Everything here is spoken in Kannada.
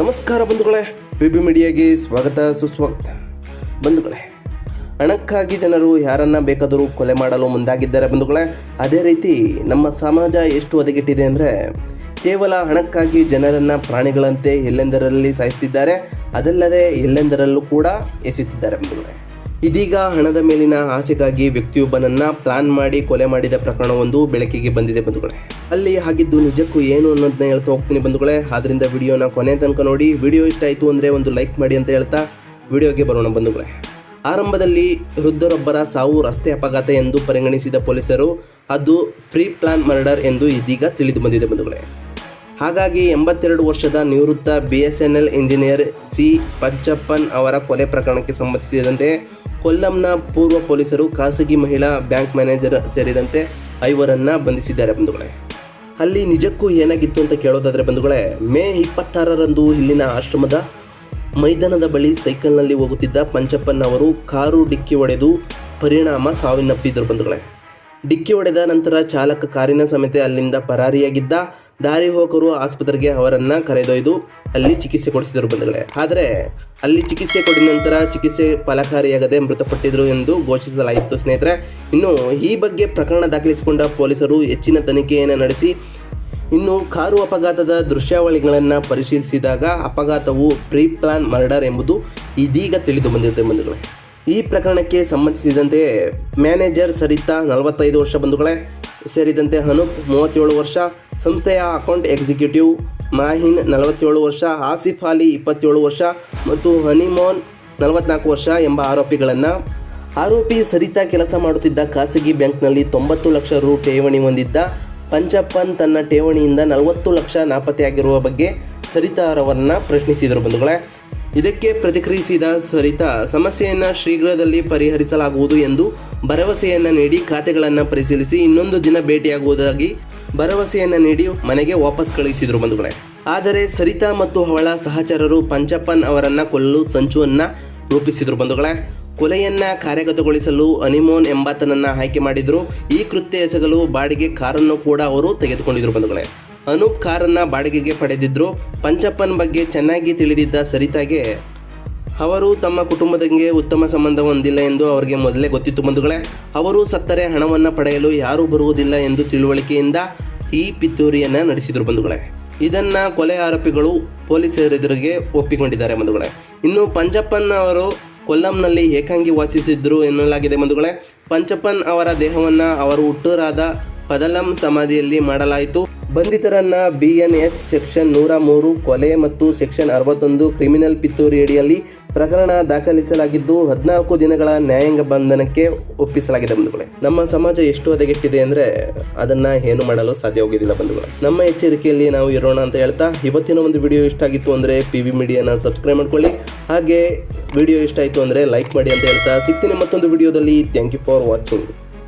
ನಮಸ್ಕಾರ ಬಂಧುಗಳೇ ಬಿ ಬಿ ಮೀಡಿಯಾಗೆ ಸ್ವಾಗತ, ಸುಸ್ವಾಗತ. ಬಂಧುಗಳೇ, ಹಣಕ್ಕಾಗಿ ಜನರು ಯಾರನ್ನ ಬೇಕಾದರೂ ಕೊಲೆ ಮಾಡಲು ಮುಂದಾಗಿದ್ದಾರೆ ಬಂಧುಗಳೇ. ಅದೇ ರೀತಿ ನಮ್ಮ ಸಮಾಜ ಎಷ್ಟು ಒದಗಿಟ್ಟಿದೆ ಅಂದರೆ, ಕೇವಲ ಹಣಕ್ಕಾಗಿ ಜನರನ್ನು ಪ್ರಾಣಿಗಳಂತೆ ಎಲ್ಲೆಂದರಲ್ಲಿ ಸಾಯಿಸ್ತಿದ್ದಾರೆ, ಅದಲ್ಲದೆ ಎಲ್ಲೆಂದರಲ್ಲೂ ಕೂಡ ಎಸೆಯುತ್ತಿದ್ದಾರೆ ಬಂಧುಗಳೇ. ಇದೀಗ ಹಣದ ಮೇಲಿನ ಆಸೆಗಾಗಿ ವ್ಯಕ್ತಿಯೊಬ್ಬನನ್ನು ಪ್ಲಾನ್ ಮಾಡಿ ಕೊಲೆ ಮಾಡಿದ ಪ್ರಕರಣವೊಂದು ಬೆಳಕಿಗೆ ಬಂದಿದೆ ಬಂಧುಗಳೇ. ಅಲ್ಲಿ ಆಗಿದ್ದು ನಿಜಕ್ಕೂ ಏನು ಅನ್ನೋದನ್ನ ಹೇಳ್ತಾ ಹೋಗ್ತೀನಿ ಬಂಧುಗಳೇ. ಆದ್ರಿಂದ ವಿಡಿಯೋನ ಕೊನೆ ತನಕ ನೋಡಿ. ವಿಡಿಯೋ ಇಷ್ಟ ಆಯಿತು ಅಂದರೆ ಒಂದು ಲೈಕ್ ಮಾಡಿ ಅಂತ ಹೇಳ್ತಾ ವಿಡಿಯೋಗೆ ಬರೋಣ ಬಂಧುಗಳೇ. ಆರಂಭದಲ್ಲಿ ವೃದ್ಧರೊಬ್ಬರ ಸಾವು ರಸ್ತೆ ಅಪಘಾತ ಎಂದು ಪರಿಗಣಿಸಿದ ಪೊಲೀಸರು, ಅದು ಫ್ರೀ ಪ್ಲಾನ್ ಮರ್ಡರ್ ಎಂದು ಇದೀಗ ತಿಳಿದು ಬಂದಿದೆ ಬಂಧುಗಳೇ. ಹಾಗಾಗಿ ಎಂಬತ್ತೆರಡು ವರ್ಷದ ನಿವೃತ್ತ B S N L engineer C Panchappan ಅವರ ಕೊಲೆ ಪ್ರಕರಣಕ್ಕೆ ಸಂಬಂಧಿಸಿದಂತೆ ಕೊಲ್ಲಂನ ಪೂರ್ವ ಪೊಲೀಸರು ಖಾಸಗಿ ಮಹಿಳಾ ಬ್ಯಾಂಕ್ ಮ್ಯಾನೇಜರ್ ಸೇರಿದಂತೆ ಐವರನ್ನು ಬಂಧಿಸಿದ್ದಾರೆ ಬಂಧುಗಳೇ. ಅಲ್ಲಿ ನಿಜಕ್ಕೂ ಏನಾಗಿತ್ತು ಅಂತ ಕೇಳೋದಾದರೆ ಬಂಧುಗಳೇ, ಮೇ ಇಪ್ಪತ್ತಾರರಂದು ಇಲ್ಲಿನ ಆಶ್ರಮದ ಮೈದಾನದ ಬಳಿ ಸೈಕಲ್ನಲ್ಲಿ ಹೋಗುತ್ತಿದ್ದ ಪಂಚಪ್ಪನ್ ಅವರು ಕಾರು ಡಿಕ್ಕಿ ಹೊಡೆದು ಪರಿಣಾಮ ಸಾವಿನಪ್ಪಿದ್ದರು ಬಂಧುಗಳೇ. ಡಿಕ್ಕಿ ಹೊಡೆದ ನಂತರ ಚಾಲಕ ಕಾರಿನ ಸಮೇತ ಅಲ್ಲಿಂದ ಪರಾರಿಯಾಗಿದ್ದ ದಾರಿ ಹೋಗರು ಆಸ್ಪತ್ರೆಗೆ ಅವರನ್ನು ಕರೆದೊಯ್ದು ಅಲ್ಲಿ ಚಿಕಿತ್ಸೆ ಕೊಡಿಸಿದರು ಬಂಧುಗಳೇ. ಆದರೆ ಅಲ್ಲಿ ಚಿಕಿತ್ಸೆ ಕೊಡಿದ ನಂತರ ಚಿಕಿತ್ಸೆ ಫಲಕಾರಿಯಾಗದೆ ಮೃತಪಟ್ಟಿದ್ರು ಎಂದು ಘೋಷಿಸಲಾಯಿತು ಸ್ನೇಹಿತರೆ. ಇನ್ನು ಈ ಬಗ್ಗೆ ಪ್ರಕರಣ ದಾಖಲಿಸಿಕೊಂಡ ಪೊಲೀಸರು ಹೆಚ್ಚಿನ ತನಿಖೆಯನ್ನು ನಡೆಸಿ, ಇನ್ನು ಕಾರು ಅಪಘಾತದ ದೃಶ್ಯಾವಳಿಗಳನ್ನು ಪರಿಶೀಲಿಸಿದಾಗ ಅಪಘಾತವು ಪ್ರೀ ಪ್ಲಾನ್ ಮರ್ಡರ್ ಎಂಬುದು ಇದೀಗ ತಿಳಿದು ಬಂದಿದೆ ಬಂಧುಗಳೇ. ಈ ಪ್ರಕರಣಕ್ಕೆ ಸಂಬಂಧಿಸಿದಂತೆ ಮ್ಯಾನೇಜರ್ ಸರಿತಾ ನಲವತ್ತೈದು ವರ್ಷ ಬಂಧುಗಳೇ. ಸೇರಿದಂತೆ ಅನೂಪ್ ಮೂವತ್ತೇಳು ವರ್ಷ, ಸಂಸ್ಥೆಯ ಅಕೌಂಟ್ ಎಕ್ಸಿಕ್ಯೂಟಿವ್ ಮಾಹಿನ್ ನಲವತ್ತೇಳು ವರ್ಷ, ಆಸಿಫ್ ಅಲಿ ಇಪ್ಪತ್ತೇಳು ವರ್ಷ ಮತ್ತು ಹನಿಮೋನ್ ನಲವತ್ನಾಲ್ಕು ವರ್ಷ ಎಂಬ ಆರೋಪಿಗಳನ್ನು ಆರೋಪಿ ಸರಿತಾ ಕೆಲಸ ಮಾಡುತ್ತಿದ್ದ ಖಾಸಗಿ ಬ್ಯಾಂಕ್ನಲ್ಲಿ ತೊಂಬತ್ತು ಲಕ್ಷ ರು ಠೇವಣಿ ಹೊಂದಿದ್ದ ಪಂಚಪ್ಪನ್ ತನ್ನ ಠೇವಣಿಯಿಂದ ನಲವತ್ತು ಲಕ್ಷ ನಾಪತ್ತೆಯಾಗಿರುವ ಬಗ್ಗೆ ಸರಿತಾ ಅವರನ್ನು ಪ್ರಶ್ನಿಸಿದರು ಬಂಧುಗಳೇ. ಇದಕ್ಕೆ ಪ್ರತಿಕ್ರಿಯಿಸಿದ ಸರಿತಾ, ಸಮಸ್ಯೆಯನ್ನು ಶೀಘ್ರದಲ್ಲಿ ಪರಿಹರಿಸಲಾಗುವುದು ಎಂದು ಭರವಸೆಯನ್ನು ನೀಡಿ ಖಾತೆಗಳನ್ನು ಪರಿಶೀಲಿಸಿ ಇನ್ನೊಂದು ದಿನ ಭೇಟಿಯಾಗುವುದಾಗಿ ಭರವಸೆಯನ್ನು ನೀಡಿ ಮನೆಗೆ ವಾಪಸ್ ಕಳುಹಿಸಿದ್ರು ಬಂಧುಗಳೇ. ಆದರೆ ಸರಿತಾ ಮತ್ತು ಅವಳ ಸಹಚರರು ಪಂಚಪ್ಪನ್ ಅವರನ್ನ ಕೊಲ್ಲಲು ಸಂಚುವನ್ನ ರೂಪಿಸಿದ್ರು ಬಂಧುಗಳೇ. ಕೊಲೆಯನ್ನ ಕಾರ್ಯಗತಗೊಳಿಸಲು ಅನಿಮೋನ್ ಎಂಬಾತನನ್ನ ಆಯ್ಕೆ ಮಾಡಿದ್ರು. ಈ ಕೃತ್ಯ ಎಸಗಲು ಬಾಡಿಗೆ ಕಾರನ್ನು ಕೂಡ ಅವರು ತೆಗೆದುಕೊಂಡಿದ್ರು ಬಂಧುಗಳೇ. ಅನೂಪ್ ಕಾರನ್ನ ಬಾಡಿಗೆಗೆ ಪಡೆದಿದ್ರು. ಪಂಚಪ್ಪನ್ ಬಗ್ಗೆ ಚೆನ್ನಾಗಿ ತಿಳಿದಿದ್ದ ಸರಿತಾಗೆ ಅವರು ತಮ್ಮ ಕುಟುಂಬದಂಗೆ ಉತ್ತಮ ಸಂಬಂಧ ಹೊಂದಿಲ್ಲ ಎಂದು ಅವರಿಗೆ ಮೊದಲೇ ಗೊತ್ತಿತ್ತು ಬಂಧುಗಳೇ. ಅವರು ಸತ್ತರೆ ಹಣವನ್ನು ಪಡೆಯಲು ಯಾರೂ ಬರುವುದಿಲ್ಲ ಎಂದು ತಿಳುವಳಿಕೆಯಿಂದ ಈ ಪಿತೂರಿಯನ್ನು ನಡೆಸಿದರು ಬಂಧುಗಳೇ. ಇದನ್ನ ಕೊಲೆ ಆರೋಪಿಗಳು ಪೊಲೀಸರೆದುರಿಗೆ ಒಪ್ಪಿಕೊಂಡಿದ್ದಾರೆ ಬಂಧುಗಳೇ. ಇನ್ನು ಪಂಚಪ್ಪನ್ ಅವರು ಕೊಲ್ಲಂನಲ್ಲಿ ಏಕಾಂಗಿ ವಾಸಿಸಿದ್ರು ಎನ್ನಲಾಗಿದೆ ಬಂಧುಗಳೇ. ಪಂಚಪ್ಪನ್ ಅವರ ದೇಹವನ್ನು ಅವರು ಹುಟ್ಟೂರಾದ ಪದಲಂ ಸಮಾಧಿಯಲ್ಲಿ ಮಾಡಲಾಯಿತು. ಬಂಧಿತರನ್ನ ಬಿ ಎನ್ ಎಸ್ ಸೆಕ್ಷನ್ ನೂರ ಮೂರು, ಕೊಲೆ ಮತ್ತು ಸೆಕ್ಷನ್ ಅರವತ್ತೊಂದು ಕ್ರಿಮಿನಲ್ ಪಿತ್ತೂರಿ ಅಡಿಯಲ್ಲಿ ಪ್ರಕರಣ ದಾಖಲಿಸಲಾಗಿದ್ದು ಹದಿನಾಲ್ಕು ದಿನಗಳ ನ್ಯಾಯಾಂಗ ಬಂಧನಕ್ಕೆ ಒಪ್ಪಿಸಲಾಗಿದೆ ಬಂಧುಗಳೇ. ನಮ್ಮ ಸಮಾಜ ಎಷ್ಟು ಹದಗೆಟ್ಟಿದೆ ಅಂದ್ರೆ ಅದನ್ನ ಏನು ಮಾಡಲು ಸಾಧ್ಯವಾಗುವುದಿಲ್ಲ ಬಂಧುಗಳೇ. ನಮ್ಮ ಎಚ್ಚರಿಕೆಯಲ್ಲಿ ನಾವು ಇರೋಣ ಅಂತ ಹೇಳ್ತಾ ಇವತ್ತಿನ ಒಂದು ವಿಡಿಯೋ ಇಷ್ಟ ಆಗಿತ್ತು ಅಂದ್ರೆ ಪಿ ವಿ ಮೀಡಿಯಾನ ಸಬ್ಸ್ಕ್ರೈಬ್ ಮಾಡ್ಕೊಳ್ಳಿ. ಹಾಗೆ ವಿಡಿಯೋ ಇಷ್ಟ ಆಯಿತು ಅಂದ್ರೆ ಲೈಕ್ ಮಾಡಿ ಅಂತ ಹೇಳ್ತಾ ಸಿಗ್ತೀನಿ ಮತ್ತೊಂದು ವಿಡಿಯೋದಲ್ಲಿ. Thank you for watching